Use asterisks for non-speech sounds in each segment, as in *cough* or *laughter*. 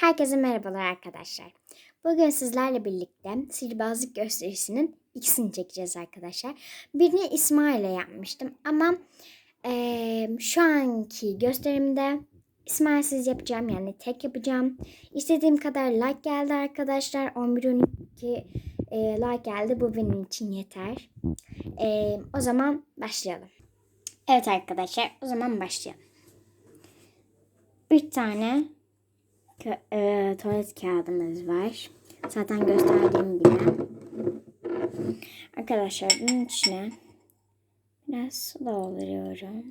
Herkese merhabalar arkadaşlar. Bugün sizlerle birlikte sihirbazlık gösterisinin ikisini çekeceğiz arkadaşlar. Birini İsmail'e yapmıştım ama eee, şu anki gösterimde İsmail'siz yapacağım yani tek yapacağım. İstediğim kadar like geldi arkadaşlar. 11-12 eee, like geldi. Bu benim için yeter. Eee, o zaman başlayalım. Evet arkadaşlar o zaman başlayalım. Bir tane e, tuvalet kağıdımız var. Zaten gösterdiğim gibi. Arkadaşlar bunun içine biraz su dolduruyorum.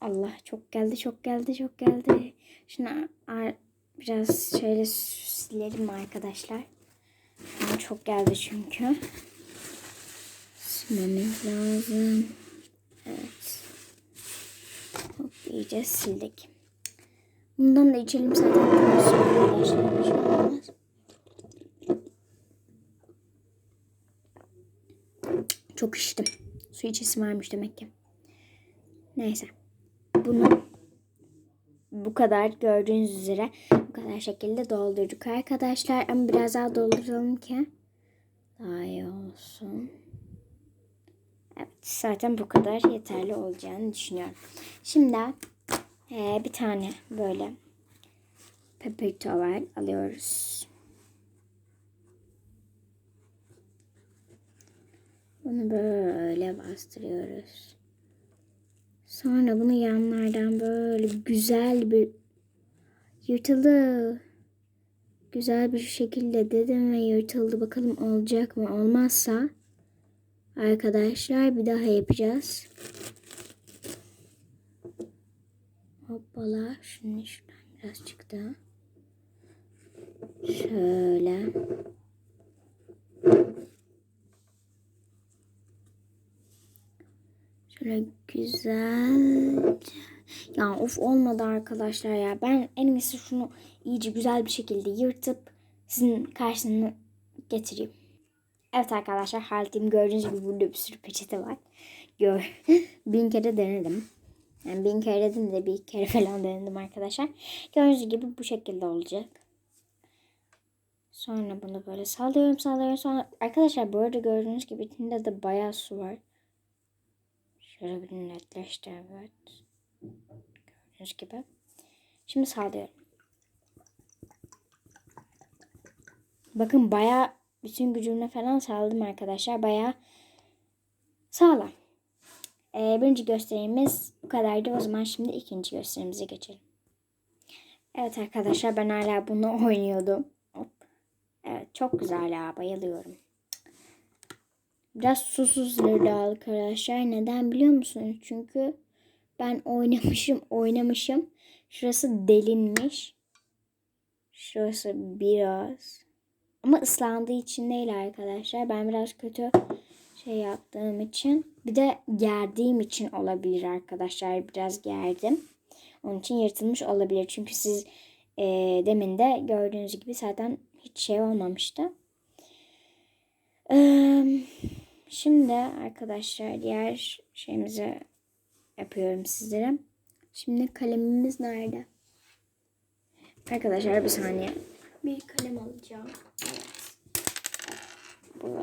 Allah çok geldi çok geldi çok geldi. A- biraz şöyle silelim arkadaşlar. Yani çok geldi çünkü. Silmemiz lazım. Evet. Hop, iyice sildik. Bundan da içelim zaten. Çok içtim. Su içesi varmış demek ki. Neyse. Bunu bu kadar gördüğünüz üzere bu kadar şekilde doldurduk arkadaşlar. Ama biraz daha dolduralım ki daha iyi olsun. Evet zaten bu kadar yeterli olacağını düşünüyorum. Şimdi ee, bir tane böyle paper towel alıyoruz. Bunu böyle bastırıyoruz. Sonra bunu yanlardan böyle güzel bir yırtıldı. Güzel bir şekilde dedim ve yırtıldı. Bakalım olacak mı? Olmazsa arkadaşlar bir daha yapacağız. Hoppala. Şimdi şuradan biraz çıktı. Şöyle. Şöyle güzel. Ya of olmadı arkadaşlar ya. Ben en iyisi şunu iyice güzel bir şekilde yırtıp sizin karşısına getireyim. Evet arkadaşlar hallettim. Gördüğünüz gibi burada bir sürü peçete var. Gör. *laughs* Bin kere denedim. Yani bin kere dedim de bir kere *laughs* falan denedim arkadaşlar. Gördüğünüz gibi bu şekilde olacak. Sonra bunu böyle sallıyorum sallıyorum. Sonra arkadaşlar bu arada gördüğünüz gibi içinde de bayağı su var. Şöyle bir netleşti evet. Gördüğünüz gibi. Şimdi sallıyorum. Bakın bayağı bütün gücümle falan saldım arkadaşlar. Bayağı sağlam. Ee, birinci gösterimiz bu kadardı. O zaman şimdi ikinci gösterimize geçelim. Evet arkadaşlar ben hala bunu *laughs* oynuyordum. Hop. Evet çok güzel ya bayılıyorum. Biraz susuz arkadaşlar. Neden biliyor musunuz? Çünkü ben oynamışım oynamışım. Şurası delinmiş. Şurası biraz. Ama ıslandığı için değil arkadaşlar. Ben biraz kötü şey yaptığım için bir de gerdiğim için olabilir arkadaşlar. Biraz gerdim. Onun için yırtılmış olabilir. Çünkü siz e, demin de gördüğünüz gibi zaten hiç şey olmamıştı. E, şimdi arkadaşlar diğer şeyimizi yapıyorum sizlere. Şimdi kalemimiz nerede? Arkadaşlar bir saniye. Bir kalem alacağım. Evet. Bu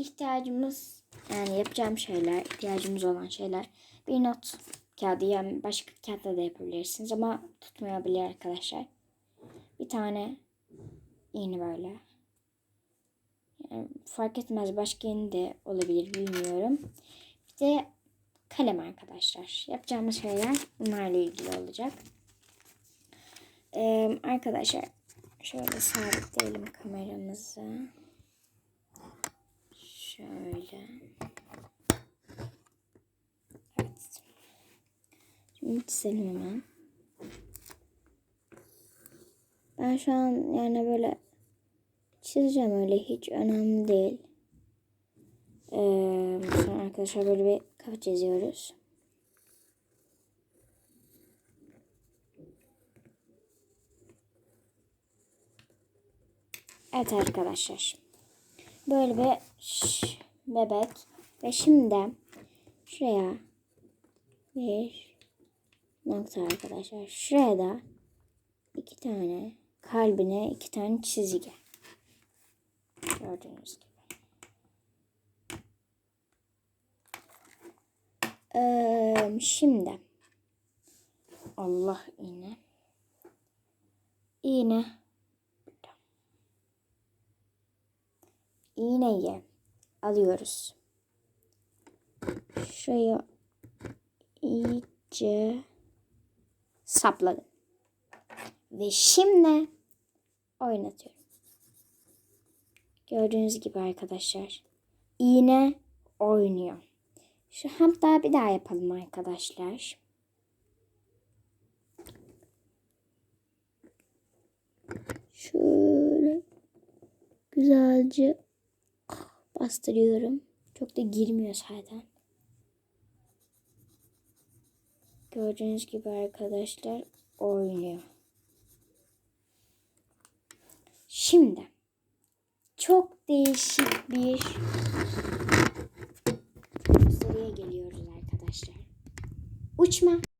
ihtiyacımız yani yapacağım şeyler, ihtiyacımız olan şeyler bir not kağıdı yani başka kağıtla da yapabilirsiniz ama tutmayabilir arkadaşlar. Bir tane iğne böyle. Yani fark etmez başka iğne de olabilir bilmiyorum. Bir de kalem arkadaşlar. Yapacağımız şeyler bunlarla ilgili olacak. Ee, arkadaşlar şöyle sabitleyelim kameramızı. Şöyle. Evet. Şimdi çizelim hemen. Ben şu an yani böyle çizeceğim öyle hiç önemli değil. Ee, sonra arkadaşlar böyle bir kafa çiziyoruz. Evet arkadaşlar. Böyle bir bebek. Ve şimdi şuraya bir nokta arkadaşlar. Şuraya da iki tane kalbine iki tane çizgi. Gördüğünüz gibi. Ee, şimdi Allah iğne. İğne. İğneyi alıyoruz. Şuraya iyice sapladım. Ve şimdi oynatıyorum. Gördüğünüz gibi arkadaşlar. iğne oynuyor. Şu hatta bir daha yapalım arkadaşlar. Şöyle güzelce bastırıyorum. Çok da girmiyor zaten. Gördüğünüz gibi arkadaşlar oynuyor. Şimdi çok değişik bir gösteriye geliyoruz arkadaşlar. Uçma.